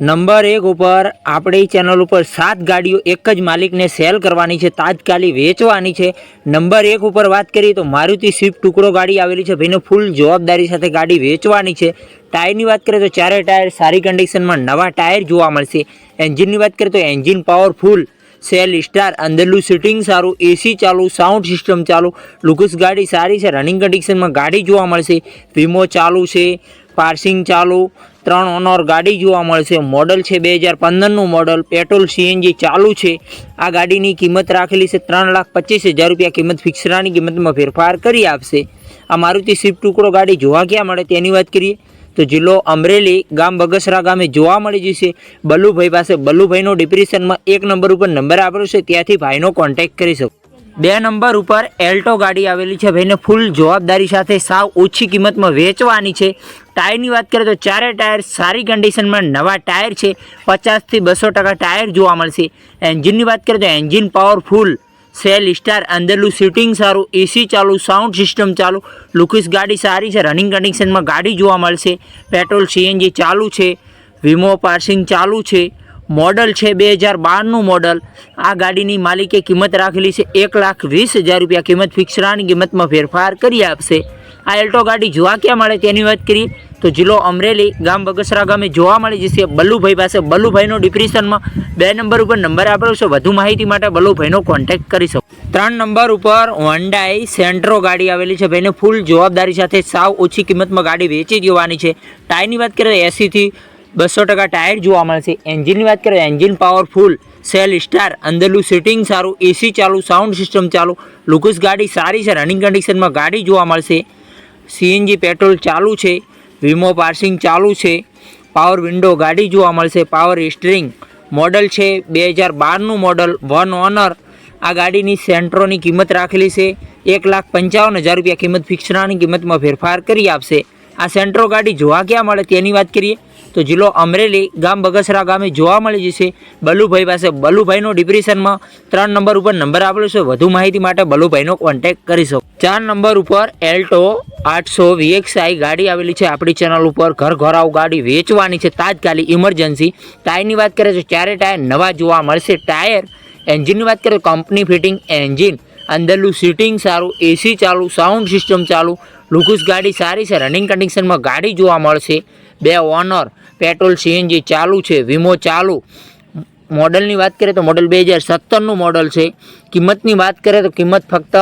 Number એક ઉપર આપણી ચેનલ ઉપર સાત ગાડીઓ એક જ માલિકને સેલ કરવાની છે, તાત્કાલિક વેચવાની છે. નંબર એક ઉપર વાત કરીએ તો મારુતિ સ્વિફ્ટ ટુકડો ગાડી આવેલી છે, ભાઈને ફૂલ જવાબદારી સાથે ગાડી વેચવાની છે. ટાયરની વાત કરીએ તો ચારે ટાયર સારી કન્ડિશનમાં નવા ટાયર જોવા મળશે. એન્જિનની વાત કરીએ તો એન્જિન પાવરફુલ સેલ સ્ટાર અંદરનું સિટિંગ સારું એસી ચાલુ સાઉન્ડ સિસ્ટમ ચાલુ. લુકસ ગાડી સારી છે રનિંગ કન્ડિશનમાં ગાડી જોવા મળશે. વીમો ચાલુ છે. પાર્સિંગ ચાલુ, ત્રણ ઓનર ગાડી જોવા મળશે. મોડલ છે બે હજાર પંદરનું મોડલ. પેટ્રોલ સીએનજી ચાલુ છે. આ ગાડીની કિંમત રાખેલી છે ત્રણ લાખ પચીસ હજાર રૂપિયા. કિંમત ફિક્સરાની કિંમતમાં ફેરફાર કરી આપશે. આ મારુતિ સ્વિફ્ટ ટુકડો ગાડી જોવા ક્યાં મળે તેની વાત કરીએ તો જિલ્લો અમરેલી ગામ બગસરા ગામે જોવા મળી જશે. બલ્લુભાઈ પાસે બલ્લુભાઈનો ડિપ્રેશનમાં એક નંબર ઉપર નંબર આપેલો છે. ત્યાંથી ભાઈનો કોન્ટેક્ટ કરી શકો. બે નંબર ઉપર એલ્ટો ગાડી આવેલી છે. ભાઈને ફૂલ જવાબદારી સાથે સાવ ઓછી કિંમતમાં વેચવાની છે. ટાયરની વાત કરીએ તો ચારે ટાયર સારી કન્ડિશનમાં નવા ટાયર છે. પચાસથી બસો ટકા ટાયર જોવા મળશે. એન્જિનની વાત કરીએ તો એન્જિન પાવરફુલ સેલ સ્ટાર અંદરનું સીટિંગ સારું એસી ચાલુ સાઉન્ડ સિસ્ટમ ચાલુ. લુકિસ ગાડી સારી છે. રનિંગ કન્ડિશનમાં ગાડી જોવા મળશે. પેટ્રોલ સીએનજી ચાલુ છે. વીમો પાર્સિંગ ચાલુ છે. મોડલ છે બે હજાર બારનું મોડલ. આ ગાડીની માલિકે કિંમત રાખેલી છે એક લાખ વીસ હજાર રૂપિયા. કિંમત ફિક્સરાની કિંમતમાં ફેરફાર કરી આપશે. આ એલ્ટો ગાડી જોવા ક્યાં મળે તેની વાત કરીએ તો જિલ્લો અમરેલી ગામ બગસરા ગામે જોવા મળી જશે બલ્લુભાઈ પાસે. બલ્લુભાઈનો ડિપ્રેશનમાં બે નંબર ઉપર નંબર આપેલો છે. વધુ માહિતી માટે બલ્લુભાઈનો કોન્ટેક્ટ કરી શકો. ત્રણ નંબર ઉપર હોન્ડાઈ સેન્ટ્રો ગાડી આવેલી છે. ભાઈને ફૂલ જવાબદારી સાથે સાવ ઓછી કિંમતમાં ગાડી વેચી દેવાની છે. ટાયરની વાત કરીએ એંસીથી બસો ટકા ટાયર જોવા મળશે. એન્જિનની વાત કરીએ, એન્જિન પાવરફુલ સેલ સ્ટાર અંદરનું સિટિંગ સારું એસી ચાલુ સાઉન્ડ સિસ્ટમ ચાલુ. લુકસ ગાડી સારી છે રનિંગ કન્ડિશનમાં ગાડી જોવા મળશે. સીએનજી પેટ્રોલ ચાલુ છે વીમો પાર્સિંગ ચાલુ છે. પાવર વિન્ડો ગાડી જોવા મળશે પાવર સ્ટીરિંગ મોડલ છે, બે હજાર બારનું મોડલ વન ઓનર આ ગાડીની સેન્ટ્રોની કિંમત રાખેલી છે, એક લાખ પંચાવન હજાર રૂપિયા કિંમત ફિક્સરાની કિંમતમાં ફેરફાર કરી આપશે. આ સેન્ટ્રો ગાડી જોવા ક્યાં મળે તેની વાત કરીએ. તો જિલ્લો અમરેલી ગામ બગસરા ગામે જોવા મળી જશે. બલુભાઈ પાસે બલુભાઈનો ડિપ્રેશનમાં ત્રણ નંબર ઉપર નંબર આપેલો છે. વધુ માહિતી માટે બલુભાઈનો કોન્ટેક્ટ કરી શકો ચાર નંબર ઉપર એલ્ટો આઠસો વીએક્સઆઈ ગાડી આવેલી છે. આપણી ચેનલ ઉપર ઘર ઘરાવ ગાડી વેચવાની છે. તાત્કાલિક ઇમરજન્સી ટાયરની વાત કરે તો ચારે ટાયર નવા જોવા મળશે. ટાયર એન્જિનની વાત કરીએ કંપની ફિટિંગ એન્જિન અંદરનું સીટિંગ સારું એસી ચાલુ સાઉન્ડ સિસ્ટમ ચાલુ. લુકુસ ગાડી સારી છે રનિંગ કન્ડિશનમાં ગાડી જોવા મળશે. બે ઓનર પેટ્રોલ સીએનજી ચાલુ છે વીમો ચાલુ. મોડલની વાત કરીએ તો મોડલ બે હજાર સત્તરનું મોડલ છે. કિંમતની વાત કરીએ તો કિંમત ફક્ત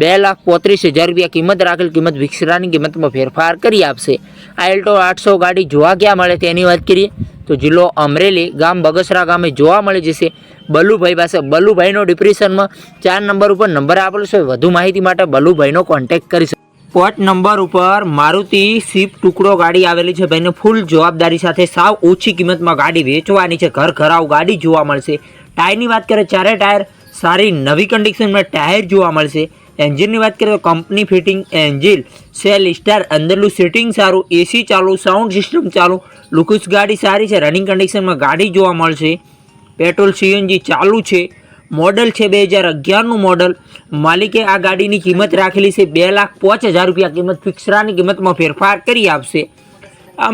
બે લાખ પોત્રીસ હજાર રૂપિયા કિંમત રાખેલ કિંમત વિકસરાની કિંમતમાં ફેરફાર કરી આપશે. આ એલ્ટો આઠસો ગાડી જોવા ક્યાં મળે તેની વાત કરીએ. તો જિલ્લો અમરેલી ગામ બગસરા ગામે જોવા મળી જશે. બલુભાઈ પાસે બલુભાઈનો ડિપ્રેશનમાં ચાર નંબર ઉપર નંબર આપેલો છે. વધુ માહિતી માટે બલુભાઈનો કોન્ટેક્ટ કરી શકો. પોટ નંબર ઉપર મારુતિ સ્વિફ્ટ ટુકડો ગાડી આવેલી છે. ભાઈને ફૂલ જવાબદારી સાથે સાવ ઓછી કિંમતમાં ગાડી વેચવાની છે. ઘર ઘરાવ ગાડી જોવા મળશે. ટાયરની વાત કરીએ, ચારે ટાયર સારી નવી કન્ડિશનમાં ટાયર જોવા મળશે. એન્જિનની વાત કરીએ તો company fitting engine, self start, અંદરનું સિટિંગ સારું એસી ચાલુ, સાઉન્ડ સિસ્ટમ ચાલુ, લુકસ ગાડી સારી છે રનિંગ કન્ડિશનમાં ગાડી જોવા મળશે. પેટ્રોલ સીએનજી ચાલુ છે. મોડલ છે બે હજાર અગિયારનું મોડલ. માલિકે આ ગાડીની કિંમત રાખેલી છે બે લાખ પાંચ હજાર રૂપિયા. કિંમત ફિક્સરાની કિંમતમાં ફેરફાર કરી આપશે. આ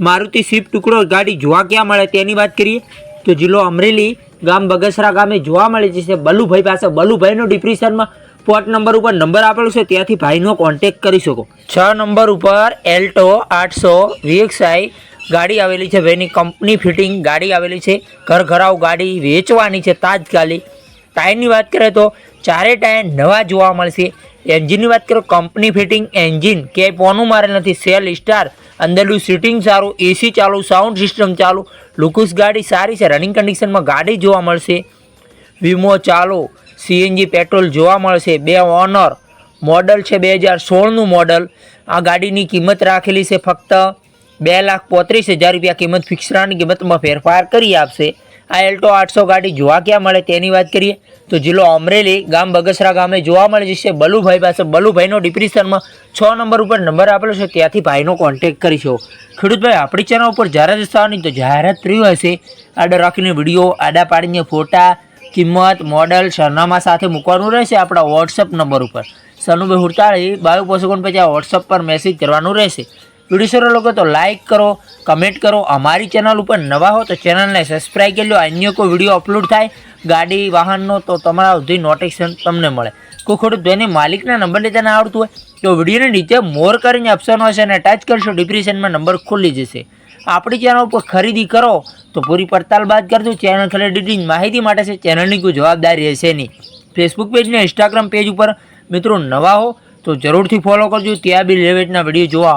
મારુતિ સ્વિફ્ટ ટુકડો ગાડી જોવા ક્યાં મળે તેની વાત કરીએ તો જિલ્લો અમરેલી ગામ બગસરા ગામે જોવા મળે છે. બલુભાઈ પાસે, બલુભાઈનો ડિપ્રેશનમાં પોટ નંબર ઉપર નંબર આપેલો છે, ત્યાંથી ભાઈનો કોન્ટેક કરી શકો. છ નંબર ઉપર એલ્ટો આઠસો વીએક્સઆઈ ગાડી આવેલી છે ભાઈની કંપની ફિટિંગ ગાડી આવેલી છે. ઘર ઘરાવ ગાડી વેચવાની છે તાજકાલી ટાયરની વાત કરીએ તો ચારે ટાયર નવા જોવા મળશે. એન્જિનની વાત કરો કંપની ફિટિંગ એન્જિન ક્યાંય પોનું મારેલ નથી. સેલ સ્ટાર અંદરનું સિટિંગ સારું એસી ચાલુ સાઉન્ડ સિસ્ટમ ચાલુ. લુકુસ ગાડી સારી છે રનિંગ કન્ડિશનમાં ગાડી જોવા મળશે. વીમો ચાલુ. સીએનજી પેટ્રોલ જોવા મળશે. બે ઓનર મોડલ છે બે હજાર સોળનું મોડલ. આ ગાડીની કિંમત રાખેલી છે ફક્ત બે લાખ પોત્રીસ હજાર રૂપિયા કિંમત ફિક્સરાની કિંમતમાં ફેરફાર કરી આપશે. આ એલ્ટો આઠસો ગાડી જોવા ક્યાં મળે તેની વાત કરીએ તો જિલ્લો અમરેલી ગામ બગસરા ગામે જોવા મળે જશે બલુભાઈ પાસે બલુભાઈનો ડિપ્રેશનમાં છ નંબર ઉપર નંબર આપેલો છે, ત્યાંથી ભાઈનો કોન્ટેક્ટ કરીશો. ખેડૂતભાઈ, આપણી ચેનલ ઉપર જાહેરાત થવાની તો જાહેરાત થયું હશે. આડા રાખીને વીડિયો, આડા પાડીને ફોટા કિંમત મોડલ સરનામા સાથે મૂકવાનું રહેશે આપણા વોટ્સઅપ નંબર ઉપર. સનુભાઈ હુડતાળી બાયુ પોસોકોણ પછી આ વોટ્સઅપ પર મેસેજ કરવાનું રહેશે. વીડિયો લોકો, તો લાઇક કરો કમેન્ટ કરો. અમારી ચેનલ ઉપર નવા હો તો ચેનલને સબસ્ક્રાઈબ કરી લો. અન્ય કોઈ વીડિયો અપલોડ થાય, ગાડી, વાહનનો, તો તમારા સુધી નોટિફિકેશન તમને મળે. કોઈ ખોટું ધ્વનિ માલિકના નંબર લેતા ના આવડતું હોય, તો વિડીયોની નીચે મોર કરીને ઓપ્શન હશે અને ટચ કરશો ડિપ્રેશનમાં નંબર ખુલી જશે. આપણી ચેનલ ઉપર ખરીદી કરો, તો પૂરી પડતાલ બાદ કરજો. ચેનલ ખાલી ડિટેલ માહિતી માટે છે ચેનલની કોઈ જવાબદારી રહેશે નહીં. ફેસબુક પેજ ને ઇન્સ્ટાગ્રામ પેજ ઉપર મિત્રો નવા હો, તો જરૂરથી ફોલો કરજો. ત્યાં બી લેવેટના વીડિયો જોવા